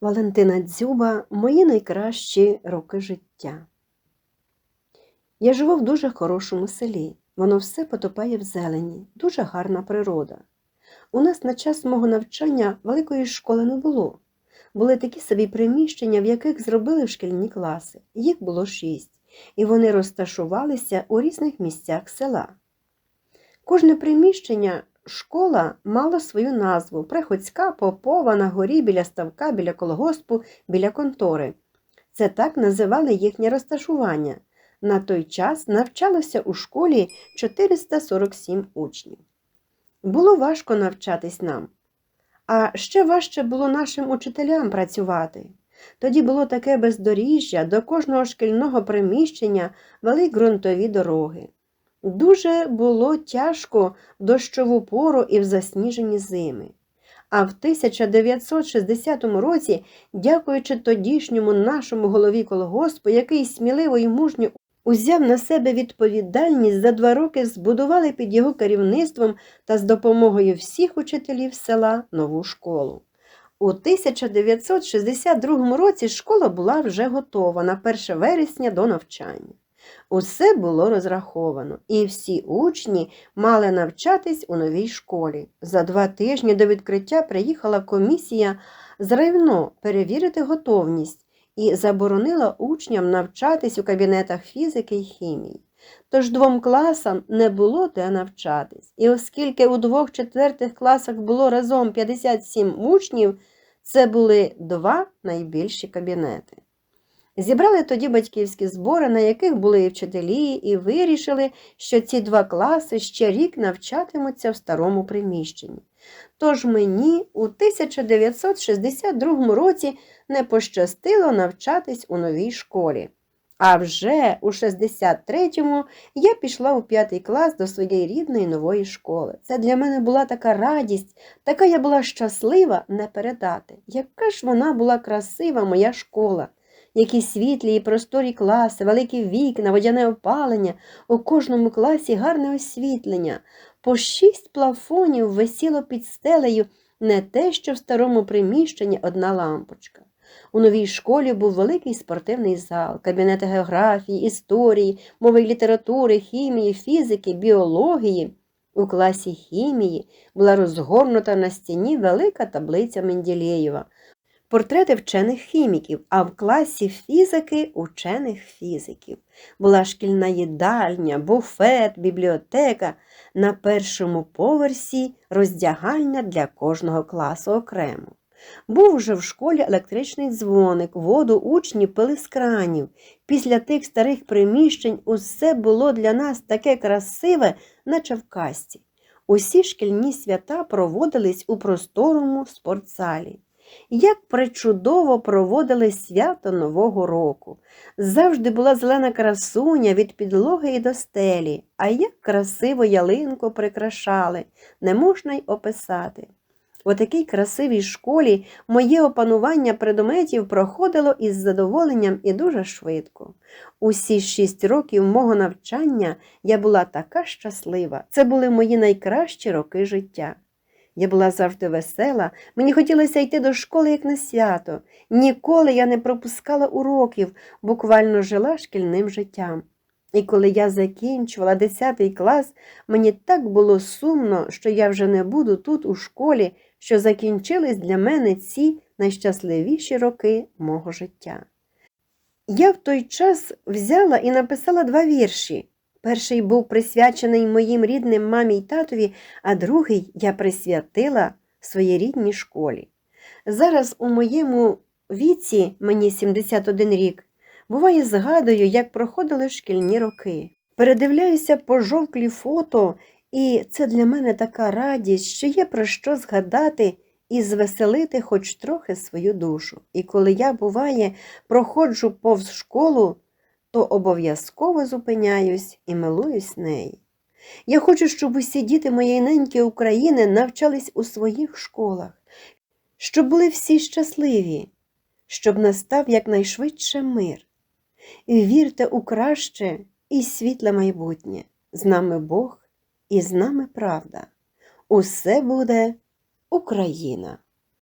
Валентина Дзюба Мої найкращі роки життя. Я живу в дуже хорошому селі. Воно все потопає в зелені, дуже гарна природа. У нас на час мого навчання великої школи не було. Були такі собі приміщення, в яких зробили шкільні класи. Їх було шість, і вони розташувалися у різних місцях села. Кожне приміщення школа мала свою назву Приходська, Попова, на горі, біля ставка, біля колгоспу, біля контори. Це так називали їхнє розташування. На той час навчалося у школі 447 учнів. Було важко навчатись нам, а ще важче було нашим учителям працювати. Тоді було таке бездоріжжя, до кожного шкільного приміщення вели ґрунтові дороги. Дуже було тяжко в дощову пору і в засніжені зими. А в 1960 році, дякуючи тодішньому нашому голові колгоспу, який сміливо і мужньо узяв на себе відповідальність, за два роки збудували під його керівництвом та з допомогою всіх учителів села нову школу. У 1962 році школа була вже готова на 1 вересня до навчання. Усе було розраховано, і всі учні мали навчатись у новій школі. За два тижні до відкриття приїхала комісія з райвно перевірити готовність і заборонила учням навчатись у кабінетах фізики й хімії. Тож двом класам не було де навчатись. І оскільки у двох четвертих класах було разом 57 учнів, це були два найбільші кабінети. Зібрали тоді батьківські збори, на яких були і вчителі, і вирішили, що ці два класи ще рік навчатимуться в старому приміщенні. Тож мені у 1962 році не пощастило навчатись у новій школі. А вже у 63-му я пішла у п'ятий клас до своєї рідної нової школи. Це для мене була така радість, така я була щаслива не передати. Яка ж вона була красива, моя школа які світлі і просторі класи, великі вікна, водяне опалення, у кожному класі гарне освітлення. По шість плафонів висіло під стелею не те, що в старому приміщенні одна лампочка. У новій школі був великий спортивний зал, кабінети географії, історії, мови літератури, хімії, фізики, біології. У класі хімії була розгорнута на стіні велика таблиця Менділеєва, портрети вчених хіміків, а в класі фізики учених фізиків. Була шкільна їдальня, буфет, бібліотека. На першому поверсі роздягальня для кожного класу окремо. Був уже в школі електричний дзвоник, воду учні пили з кранів. Після тих старих приміщень усе було для нас таке красиве, наче в касті. Усі шкільні свята проводились у просторому спортзалі. Як причудово проводили свято Нового року. Завжди була зелена красуня від підлоги і до стелі, а як красиво ялинку прикрашали, не можна й описати. У такій красивій школі моє опанування предметів проходило із задоволенням і дуже швидко. Усі шість років мого навчання я була така щаслива. Це були мої найкращі роки життя. Я була завжди весела, мені хотілося йти до школи як на свято. Ніколи я не пропускала уроків, буквально жила шкільним життям. І коли я закінчувала 10 клас, мені так було сумно, що я вже не буду тут, у школі, що закінчились для мене ці найщасливіші роки мого життя. Я в той час взяла і написала два вірші. Перший був присвячений моїм рідним мамі й татові, а другий я присвятила своїй рідній школі. Зараз у моєму віці, мені 71 рік, буває, згадую, як проходили шкільні роки. Передивляюся пожовклі фото, і це для мене така радість, що є про що згадати і звеселити хоч трохи свою душу. І коли я, буває, проходжу повз школу, то обов'язково зупиняюсь і милуюсь нею. Я хочу, щоб усі діти моєї неньки України навчались у своїх школах, щоб були всі щасливі, щоб настав якнайшвидше мир. Вірте у краще і світле майбутнє. З нами Бог і з нами правда. Усе буде Україна!